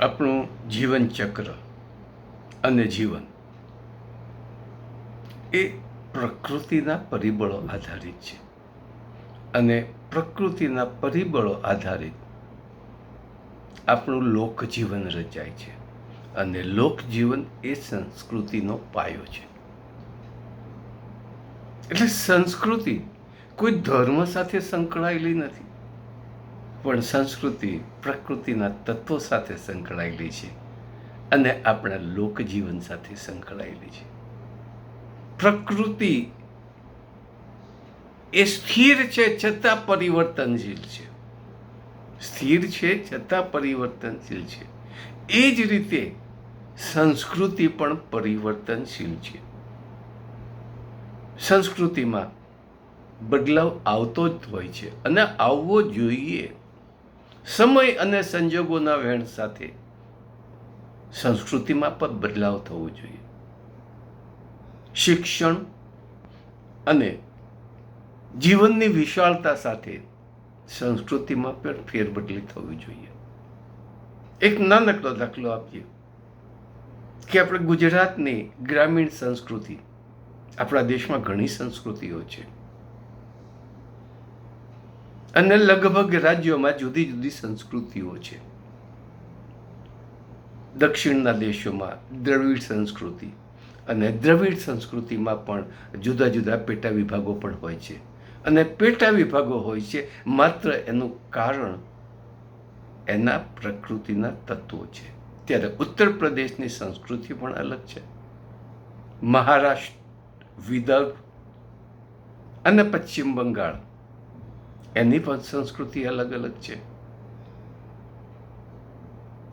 આપણું જીવન ચક્ર અને જીવન એ પ્રકૃતિના પરિબળો આધારિત છે. અને પ્રકૃતિના પરિબળો આધારિત આપણું લોકજીવન રચાય છે અને લોકજીવન એ સંસ્કૃતિનો પાયો છે. એટલે સંસ્કૃતિ કોઈ ધર્મ સાથે સંકળાયેલી નથી. પણ સંસ્કૃતિ પ્રકૃતિના તત્વો સાથે સંકળાયેલી છે અને આપણા લોકજીવન સાથે સંકળાયેલી છે. પ્રકૃતિ એ સ્થિર છે છતાં પરિવર્તનશીલ છે. સ્થિર છે છતાં પરિવર્તનશીલ છે. એ જ રીતે સંસ્કૃતિ પણ પરિવર્તનશીલ છે. સંસ્કૃતિમાં બદલાવ આવતો જ હોય છે અને આવવો જોઈએ સમય અને સંજોગોના વહેણ સાથે સંસ્કૃતિમાં પણ બદલાવ થવો જોઈએ. શિક્ષણ અને જીવનની વિશાળતા સાથે સંસ્કૃતિમાં પણ ફેરબદલી થવી જોઈએ. એક નાનકડો દાખલો આપીએ કે આપણે ગુજરાતની ગ્રામીણ સંસ્કૃતિ આપણા દેશમાં ઘણી સંસ્કૃતિઓ છે. અને લગભગ રાજ્યોમાં જુદી જુદી સંસ્કૃતિઓ છે. દક્ષિણના દેશોમાં દ્રવિડ સંસ્કૃતિ અને દ્રવિડ સંસ્કૃતિમાં પણ જુદા જુદા પેટા વિભાગો પણ હોય છે. અને પેટા વિભાગો હોય છે માત્ર એનું કારણ એના પ્રકૃતિના તત્વો છે. ત્યારે ઉત્તર પ્રદેશની સંસ્કૃતિ પણ અલગ છે. મહારાષ્ટ્ર, વિદર્ભ અને પશ્ચિમ બંગાળ એની પણ સંસ્કૃતિ અલગ અલગ છે.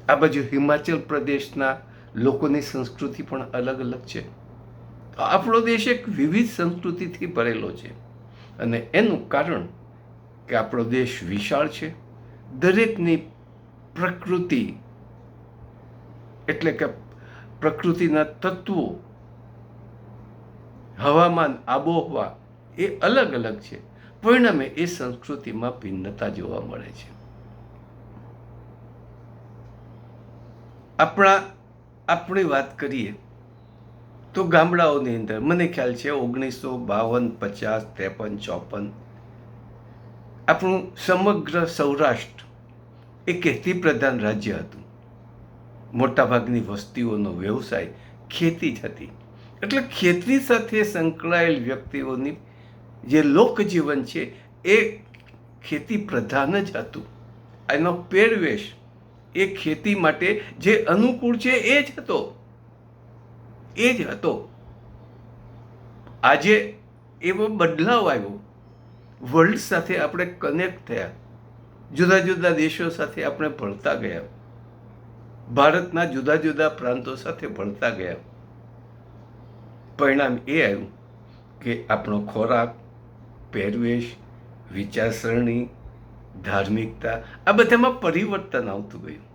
આ બાજુ હિમાચલ પ્રદેશના લોકોની સંસ્કૃતિ પણ અલગ અલગ છે. આપણો દેશ એક વિવિધ સંસ્કૃતિથી ભરેલો છે અને એનું કારણ કે આપણો દેશ વિશાળ છે. દરેકની પ્રકૃતિ એટલે કે પ્રકૃતિના તત્વો, હવામાન, આબોહવા એ અલગ અલગ છે. પરિણામે એ સંસ્કૃતિમાં ભિન્નતા જોવા મળે છે. આપણા, આપણી વાત કરીએ તો ગામડાઓની અંદર મને ખ્યાલ છે ઓગણીસો બાવન, પચાસ, ત્રેપન, ચોપન આપણું સમગ્ર સૌરાષ્ટ્ર એ ખેતી પ્રધાન રાજ્ય હતું. મોટાભાગની વસ્તીઓનો વ્યવસાય ખેતી જ હતી. એટલે ખેતી સાથે સંકળાયેલ વ્યક્તિઓની જે લોકજીવન છે, એ ખેતી પ્રધાન જ હતું. એનો પહેરવેશ એ ખેતી માટે જે અનુકૂળ છે, એ જ હતો. એ જ હતો. આજે એવો બદલાવ આવ્યો. વર્લ્ડ સાથે આપણે કનેક્ટ થયા. જુદા જુદા દેશો સાથે આપણે ભળતા ગયા. ભારતના જુદા જુદા પ્રાંતો સાથે ભળતા ગયા. પરિણામ એ આવ્યું કે આપણો ખોરાક પહેરવેશ, વિચારસરણી, ધાર્મિકતા, આ બધામાં પરિવર્તન આવતું ગયું.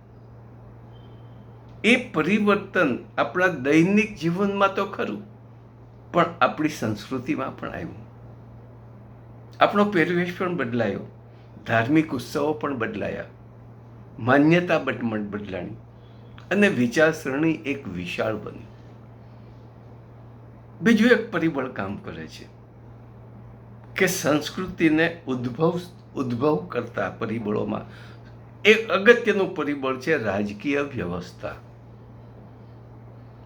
એ પરિવર્તન આપણા દૈનિક જીવનમાં તો ખરું, પણ આપણી સંસ્કૃતિમાં પણ આવ્યું. આપણો પહેરવેશ પણ બદલાયો, ધાર્મિક ઉત્સવો પણ બદલાયા, માન્યતા બટમટ બદલાણી, અને વિચારસરણી એક વિશાળ બની. બીજું એક પરિબળ કામ કરે છે. કે સંસ્કૃતિને ઉદ્ભવ ઉદ્ભવ કરતા પરિબળોમાં. એક અગત્યનું પરિબળ છે રાજકીય વ્યવસ્થા.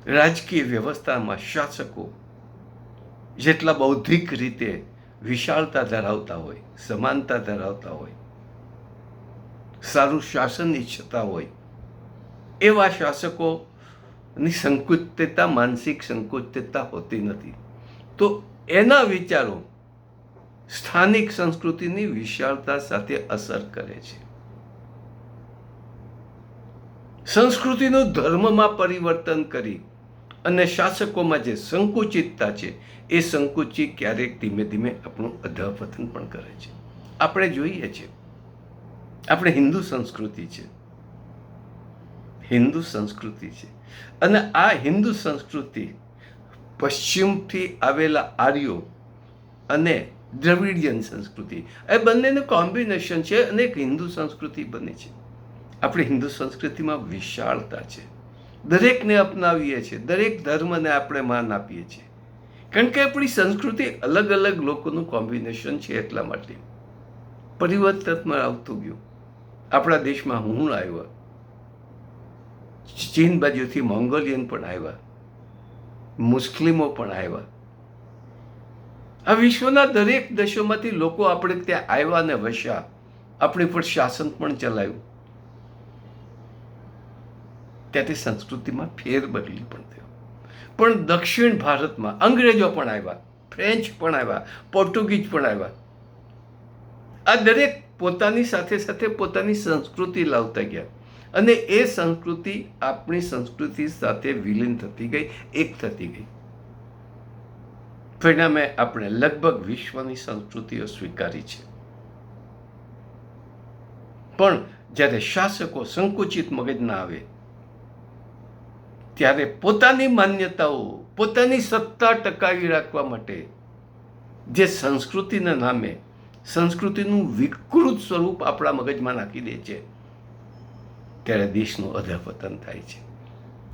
રાજકીય વ્યવસ્થામાં શાસકો જેટલા બૌદ્ધિક રીતે વિશાળતા ધરાવતા હોય, સમાનતા ધરાવતા હોય, સારું શાસન ઈચ્છતા હોય, એવા શાસકોની સંકુચિતતા, માનસિક સંકુચિતતા હોતી નથી. તો એના વિચારો સ્થાનિક સંસ્કૃતિની વિશાળતા સાથે અસર કરે છે. સંસ્કૃતિનું ધર્મમાં પરિવર્તન કરી અને શાસકોમાં જે સંકુચિતતા છે, એ સંકુચિત ક્યારેક ધીમે ધીમે આપણું અધપતન પણ કરે છે. આપણે જોઈએ છે આપણે હિન્દુ સંસ્કૃતિ છે. હિન્દુ સંસ્કૃતિ છે. અને આ હિન્દુ સંસ્કૃતિ પશ્ચિમથી આવેલા આર્યો અને દ્રવિડિયન સંસ્કૃતિ. એ બંનેનું કોમ્બિનેશન છે અને એક હિન્દુ સંસ્કૃતિ બને છે. આપણી હિન્દુ સંસ્કૃતિમાં વિશાળતા છે. દરેકને અપનાવીએ છીએ. દરેક ધર્મને આપણે માન આપીએ છીએ. કારણ કે આપણી સંસ્કૃતિ અલગ અલગ લોકોનું કોમ્બિનેશન છે એટલા માટે. પરિવર્તનમાં આવતું ગયું. આપણા દેશમાં હું આવ્યા. ચીન બાજુથી મોંગોલિયન પણ આવ્યા. મુસ્લિમો પણ આવ્યા. આ વિશ્વના દરેક દેશોમાંથી લોકો આપણે ત્યાં આવ્યા અને વસ્યા. આપણી પર શાસન પણ ચલાવ્યું ત્યાંથી સંસ્કૃતિમાં ફેર બદલી પણ થયો. પણ દક્ષિણ ભારતમાં અંગ્રેજો પણ આવ્યા, ફ્રેન્ચ પણ આવ્યા, પોર્ટુગીઝ પણ આવ્યા. આ દરેક પોતાની સાથે સાથે પોતાની સંસ્કૃતિ લાવતા ગયા. અને એ સંસ્કૃતિ આપણી સંસ્કૃતિ સાથે વિલીન થતી ગઈ, એક થતી ગઈ. પરિણામે આપણે લગભગ વિશ્વની સંસ્કૃતિઓ સ્વીકારી છે. પણ જ્યારે શાસકો સંકુચિત મગજના આવે, ત્યારે પોતાની માન્યતાઓ, પોતાની સત્તા ટકાવી રાખવા માટે જે સંસ્કૃતિના નામે સંસ્કૃતિનું વિકૃત સ્વરૂપ આપણા મગજમાં નાખી દે છે, ત્યારે દેશનું અધપતન થાય છે.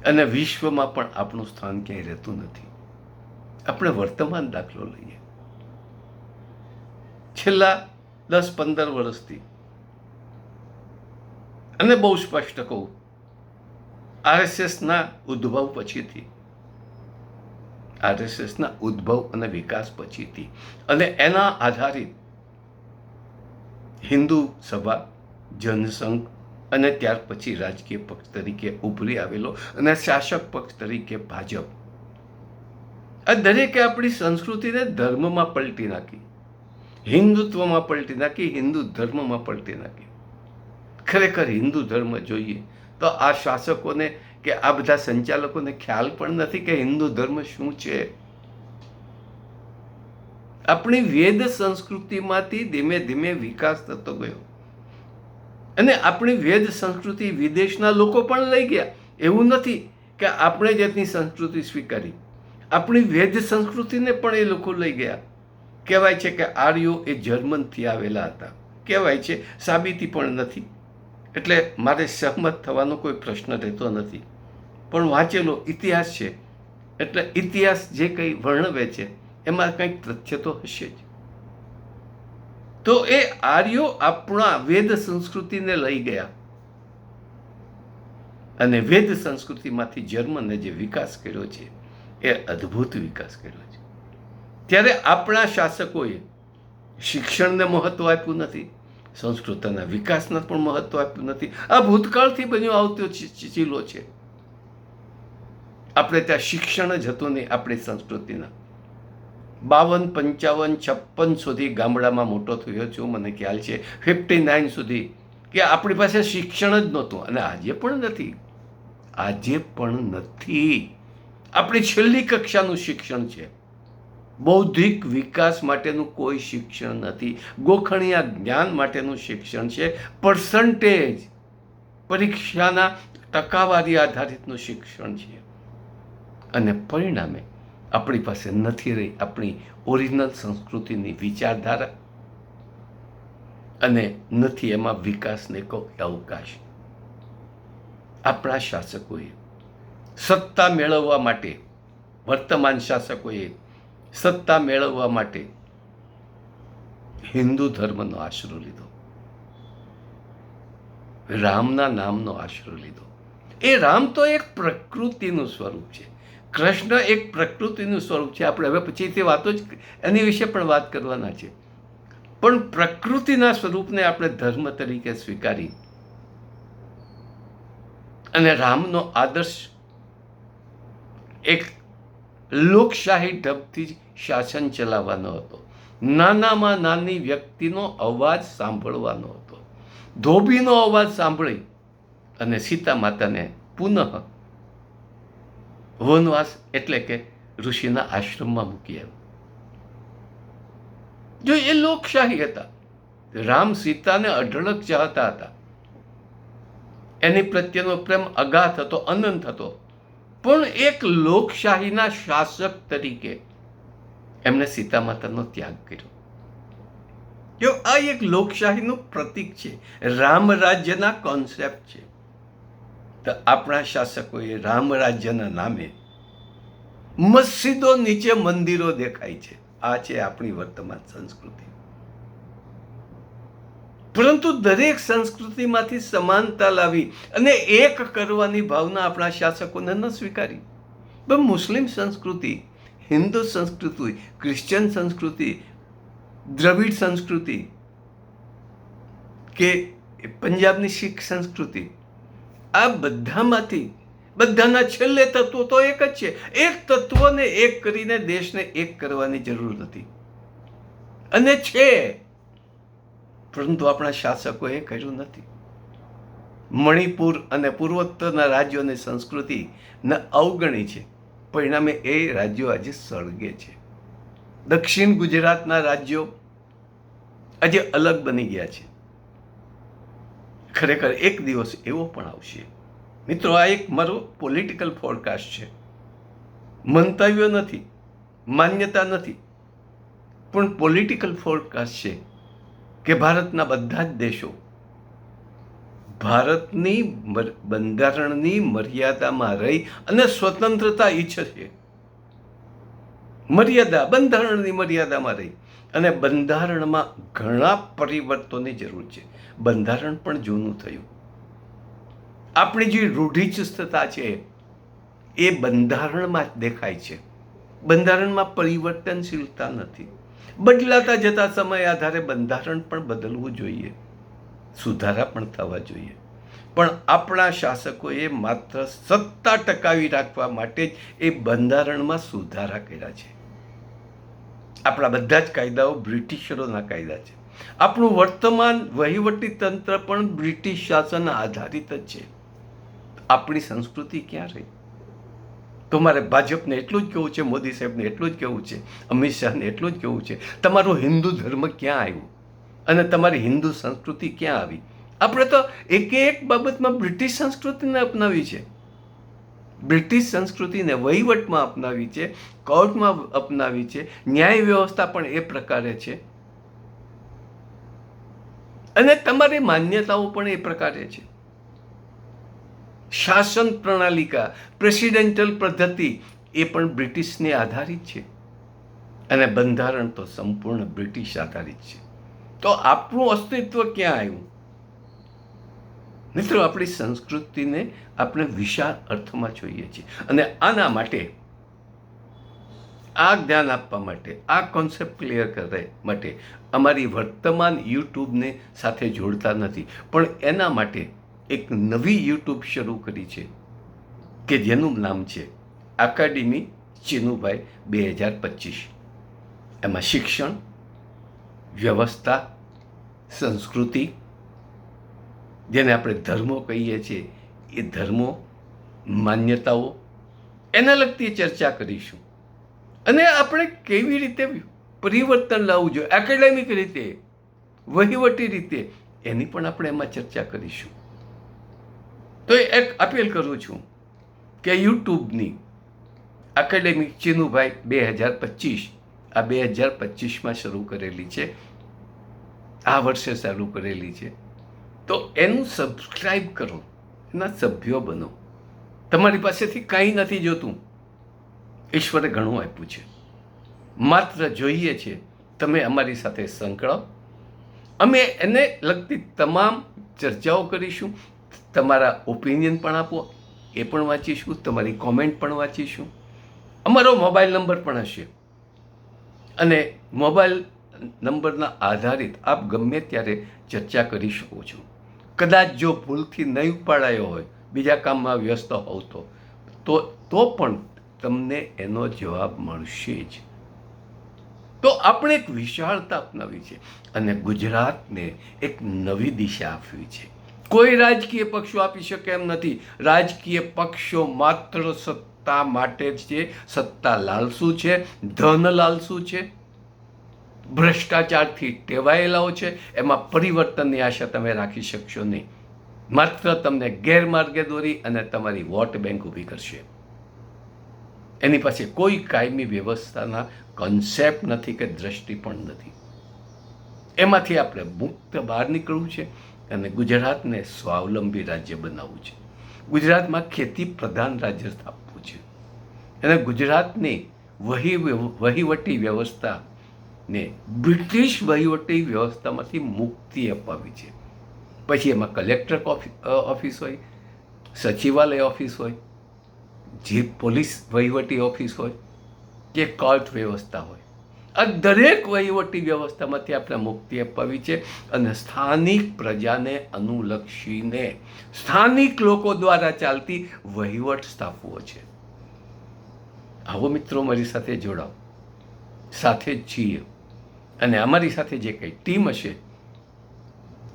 અને વિશ્વમાં પણ આપણું સ્થાન ક્યાંય રહેતું નથી. આપણે વર્તમાન દાખલો લઈએ. છેલ્લા દસ પંદર વર્ષથી. અને બહુ સ્પષ્ટ કહું, આરએસએસના ઉદ્ભવ પછીથી. આરએસએસના ઉદ્ભવ અને વિકાસ પછીથી. અને એના આધારિત હિન્દુ સભા, જનસંઘ અને ત્યાર પછી રાજકીય પક્ષ તરીકે ઉભરી આવેલો અને શાસક પક્ષ તરીકે ભાજપ. આ દરેકે આપણી સંસ્કૃતિને ધર્મમાં પલટી નાખી. હિન્દુત્વમાં પલટી નાખી, હિન્દુ ધર્મમાં પલટી નાખી. ખરેખર હિન્દુ ધર્મ જોઈએ તો આ શાસકોને કે આ બધા સંચાલકોને ખ્યાલ પણ નથી કે હિન્દુ ધર્મ શું છે. આપણી વેદ સંસ્કૃતિમાંથી ધીમે ધીમે વિકાસ થતો ગયો. અને આપણી વેદ સંસ્કૃતિ વિદેશના લોકો પણ લઈ ગયા. એવું નથી કે આપણે જાતની સંસ્કૃતિ સ્વીકારી. આપણી વેદ સંસ્કૃતિને પણ એ લોકો લઈ ગયા. કહેવાય છે કે આર્યો એ જર્મનથી આવેલા હતા. કહેવાય છે, સાબિતી પણ નથી. એટલે મારે સહમત થવાનો કોઈ પ્રશ્ન રહેતો નથી. પણ વાંચેલો ઇતિહાસ છે. એટલે ઇતિહાસ જે કંઈ વર્ણવે છે, એમાં કંઈક તથ્ય તો હશે જ. તો એ આર્યો આપણા વેદ સંસ્કૃતિને લઈ ગયા. અને વેદ સંસ્કૃતિમાંથી જર્મને જે વિકાસ કર્યો છે એ અદ્ભુત વિકાસ કર્યો છે. ત્યારે આપણા શાસકોએ શિક્ષણને મહત્વ આપ્યું નથી, સંસ્કૃતના વિકાસને પણ મહત્વ આપ્યું નથી. આ ભૂતકાળથી બન્યો આવતો ચીલો છે. આપણે ત્યાં શિક્ષણ જ હતું નહીં આપણી સંસ્કૃતિના. બાવન, પંચાવન, છપ્પન સુધી ગામડામાં મોટો થયો છું, મને ખ્યાલ છે. ફિફ્ટી નાઇન સુધી કે આપણી પાસે શિક્ષણ જ નહોતું અને આજે પણ નથી. આજે પણ નથી. આપણી છેલ્લી કક્ષાનું શિક્ષણ છે. બૌદ્ધિક વિકાસ માટેનું કોઈ શિક્ષણ નથી. ગોખણિયા જ્ઞાન માટેનું શિક્ષણ છે. પર્સન્ટેજ પરીક્ષાના ટકાવારી આધારિતનું શિક્ષણ છે. અને પરિણામે આપણી પાસે નથી રહી આપણી ઓરિજિનલ સંસ્કૃતિની વિચારધારા. અને નથી એમાં વિકાસને કોઈ અવકાશ. આપણા શાસકોએ સત્તા મેળવવા માટે, વર્તમાન શાસકોએ સત્તા મેળવવા માટે હિન્દુ ધર્મનો આશરો લીધો. રામના નામનો આશરો લીધો. એ રામ તો એક પ્રકૃતિનું સ્વરૂપ છે. કૃષ્ણ એક પ્રકૃતિનું સ્વરૂપ છે. આપણે હવે પછી તે વાતો જ એની વિશે પણ વાત કરવાના છે. પણ પ્રકૃતિના સ્વરૂપને આપણે ધર્મ તરીકે સ્વીકારી અને રામનો આદર્શ એક લોકશાહી ઢબથી જ શાસન ચલાવવાનો હતો. નાનામાં નાની વ્યક્તિનો અવાજ સાંભળવાનો હતો. ધોબીનો અવાજ સાંભળી અને સીતા માતાને પુનઃ વનવાસ એટલે કે ઋષિના આશ્રમમાં મૂકી આવ્યો. જો એ લોકશાહી હતા, રામ સીતાને અઢળક ચાહતા હતા. એની પ્રત્યેનો પ્રેમ અગાધ હતો, અનંત હતો. પણ એક લોકશાહીના શાસક તરીકે એમણે સીતા માતાનો ત્યાગ કર્યો. જો આ એક લોકશાહીનું પ્રતીક છે, રામ રાજ્યના કોન્સેપ્ટ છે, તો આપણા શાસકોએ રામ રાજ્યના નામે મસ્જિદો નીચે મંદિરો દેખાય છે. આ છે આપણી વર્તમાન સંસ્કૃતિ. પરંતુ દરેક સંસ્કૃતિમાંથી સમાનતા લાવી અને એક કરવાની ભાવના આપણા શાસકોને ન સ્વીકારી. પણ મુસ્લિમ સંસ્કૃતિ, હિન્દુ સંસ્કૃતિ, ક્રિશ્ચિયન સંસ્કૃતિ, દ્રવિડ સંસ્કૃતિ કે પંજાબની શીખ સંસ્કૃતિ, આ બધામાંથી, બધાના છેલ્લે તત્વો તો એક જ છે. એક તત્વને એક કરીને દેશને એક કરવાની જરૂર નથી. અને છે પરંતુ આપણા શાસકોએ કર્યું નથી. મણિપુર અને પૂર્વોત્તરના રાજ્યોની સંસ્કૃતિને અવગણી છે. પરિણામે એ રાજ્યો આજે સળગે છે. દક્ષિણ ગુજરાતના રાજ્યો આજે અલગ બની ગયા છે. ખરેખર એક દિવસ એવો પણ આવશે. મિત્રો, આ એક મારો પોલિટિકલ ફોરકાસ્ટ છે. મંતવ્યો નથી, માન્યતા નથી. પણ પોલિટિકલ ફોરકાસ્ટ છે. કે ભારતના બધા જ દેશો ભારતની બંધારણની મર્યાદામાં રહી અને સ્વતંત્રતા ઈચ્છે છે મર્યાદા, બંધારણની મર્યાદામાં રહી અને બંધારણમાં ઘણા પરિવર્તનની જરૂર છે. બંધારણ પણ જૂનું થયું. આપણી જે રૂઢિચુસ્તતા છે, એ બંધારણમાં જ દેખાય છે. બંધારણમાં પરિવર્તનશીલતા નથી. બદલાતા જતા સમય આધારે બંધારણ પણ બદલવું જોઈએ. સુધારા પણ થવા જોઈએ. પણ આપણા શાસકોએ માત્ર સત્તા ટકાવી રાખવા માટે જ એ બંધારણમાં સુધારા કર્યા છે. આપણા બધા જ કાયદાઓ બ્રિટિશરોના કાયદા છે. આપણું વર્તમાન વહીવટી તંત્ર પણ બ્રિટિશ શાસન આધારિત જ છે. આપણી સંસ્કૃતિ ક્યાં રહી? તો મારે ભાજપને એટલું જ કહેવું છે, મોદી સાહેબને એટલું જ કહેવું છે, અમિત શાહને એટલું જ કહેવું છે, તમારો હિન્દુ ધર્મ ક્યાં આવ્યો? અને તમારી હિન્દુ સંસ્કૃતિ ક્યાં આવી? આપણે તો એક એક બાબતમાં બ્રિટિશ સંસ્કૃતિને અપનાવી છે. બ્રિટિશ સંસ્કૃતિને વહીવટમાં અપનાવી છે, કોર્ટમાં અપનાવી છે, ન્યાય વ્યવસ્થા પણ એ પ્રકારે છે. અને તમારી માન્યતાઓ પણ એ પ્રકારે છે. શાસન પ્રણાલિકા, પ્રેસિડેન્ટલ પદ્ધતિ, એ પણ બ્રિટિશને આધારિત છે. અને બંધારણ તો સંપૂર્ણ બ્રિટિશ આધારિત છે. તો આપણું અસ્તિત્વ ક્યાં આવ્યું? મિત્રો, આપણી સંસ્કૃતિને આપણે વિશાળ અર્થમાં જોઈએ છીએ. અને આના માટે, આ જ્ઞાન આપવા માટે, આ કોન્સેપ્ટ ક્લિયર કરવા માટે અમારી વર્તમાન યુટ્યુબને સાથે જોડતા નથી. પણ એના માટે એક નવી યુટ્યુબ શરૂ કરી છે, કે જેનું નામ છે એકેડેમી ચિનુભાઈ બે હજાર પચીસ. એમાં શિક્ષણ, વ્યવસ્થા, સંસ્કૃતિ, જેને આપણે ધર્મો કહીએ છીએ, એ ધર્મો, માન્યતાઓ, એના લગતી ચર્ચા કરીશું. અને આપણે કેવી રીતે પરિવર્તન લાવવું જોઈએ એકેડેમિક રીતે, વહીવટી રીતે, એની પણ આપણે એમાં ચર્ચા કરીશું. તો એક અપીલ કરું છું કે યુટ્યુબની એકેડેમિક ચિનુભાઈ બે હજાર પચીસ, આ બે હજાર પચીસમાં શરૂ કરેલી છે. આ વર્ષે ચાલુ કરેલી છે. તો એનું સબસ્ક્રાઈબ કરો, એના સભ્યો બનો. તમારી પાસેથી કંઈ નથી જોતું. ઈશ્વરે ઘણું આપ્યું છે. માત્ર જોઈએ છે, તમે અમારી સાથે સંકળાવ અમે એને લગતી તમામ ચર્ચાઓ કરીશું. તમારા ઓપિનિયન પણ આપો, એ પણ વાંચીશું, તમારી કોમેન્ટ પણ વાંચીશું. અમારો મોબાઈલ નંબર પણ હશે. અને મોબાઈલ નંબરના આધારિત આપ ગમે ત્યારે ચર્ચા કરી શકો છો. કદાચ જો ભૂલથી નહીં ઉપાડાયો હોય, બીજા કામમાં વ્યસ્ત હોવ તો તો પણ તમને એનો જવાબ મળશે જ. તો આપણે એક વિશાળતા અપનાવી છે અને ગુજરાતને એક નવી દિશા આપવી છે. કોઈ રાજકીય પક્ષો આપી શકે એમ નથી. રાજકીય પક્ષો માત્ર સત્તા માટે જ છે. સત્તા લાલસુ છે, ધન લાલસુ છે, ભ્રષ્ટાચારથી ટેવાયેલાઓ છે. એમાં પરિવર્તનની આશા તમે રાખી શકશો નહીં. માત્ર તમને ગેરમાર્ગે દોરી અને તમારી વોટ બેંક ઊભી કરશે. એની પાસે કોઈ કાયમી વ્યવસ્થાના કન્સેપ્ટ નથી કે દ્રષ્ટિ પણ નથી. એમાંથી આપણે મુક્ત બહાર નીકળવું છે. અને ગુજરાતને સ્વાવલંબી રાજ્ય બનાવવું છે. ગુજરાતમાં ખેતી પ્રધાન રાજ્ય સ્થાપવું છે. અને ગુજરાતની વહી વહીવટી વ્યવસ્થાને બ્રિટિશ વહીવટી વ્યવસ્થામાંથી મુક્તિ અપાવી છે. પછી એમાં કલેક્ટર ઓફિ- ઓફિસ હોય, સચિવાલય ઓફિસ હોય, જે પોલીસ વહીવટી ઓફિસ હોય, કે કોર્ટ વ્યવસ્થા હોય. આ દરેક વહીવટી વ્યવસ્થામાંથી આપણે મુક્તિ અપાવી છે અને સ્થાનિક પ્રજાને અનુલક્ષીને સ્થાનિક લોકો દ્વારા ચાલતી વહીવટ સ્થાપવો છે. આવો મિત્રો મારી સાથે જોડાઓ. સાથે જ છીએ. અને અમારી સાથે જે કંઈ ટીમ હશે,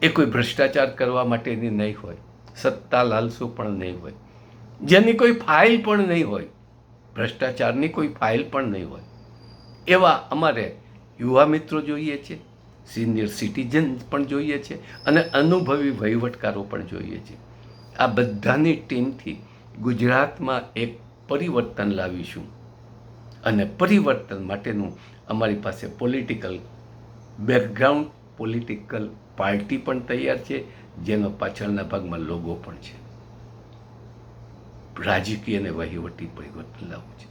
એ કોઈ ભ્રષ્ટાચાર કરવા માટેની નહીં હોય. સત્તા લાલસુ પણ નહીં હોય. જેની કોઈ ફાઇલ પણ નહીં હોય. ભ્રષ્ટાચારની કોઈ ફાઇલ પણ નહીં હોય. એવા અમારે યુવા મિત્રો જોઈએ છે સિનિયર સિટીઝન પણ જોઈએ છે અને અનુભવી વહીવટકારો પણ જોઈએ છે. આ બધાની ટીમથી ગુજરાતમાં એક પરિવર્તન લાવીશું અને પરિવર્તન માટેનું અમારી પાસે પોલિટિકલ બેકગ્રાઉન્ડ પોલિટિકલ પાર્ટી પણ તૈયાર છે, જેનો પાછળના ભાગમાં લોગો પણ છે. રાજકીય અને વહીવટી પરિવર્તન લાવવું છે.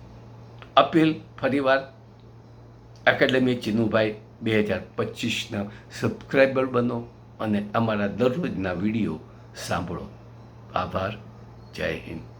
અપીલ ફરીવાર એકેડેમી ચિનુભાઈ, બે હજાર પચીસના સબસ્ક્રાઈબર બનો અને અમારા દરરોજના વીડિયો સાંભળો. આભાર. જય હિન્દ.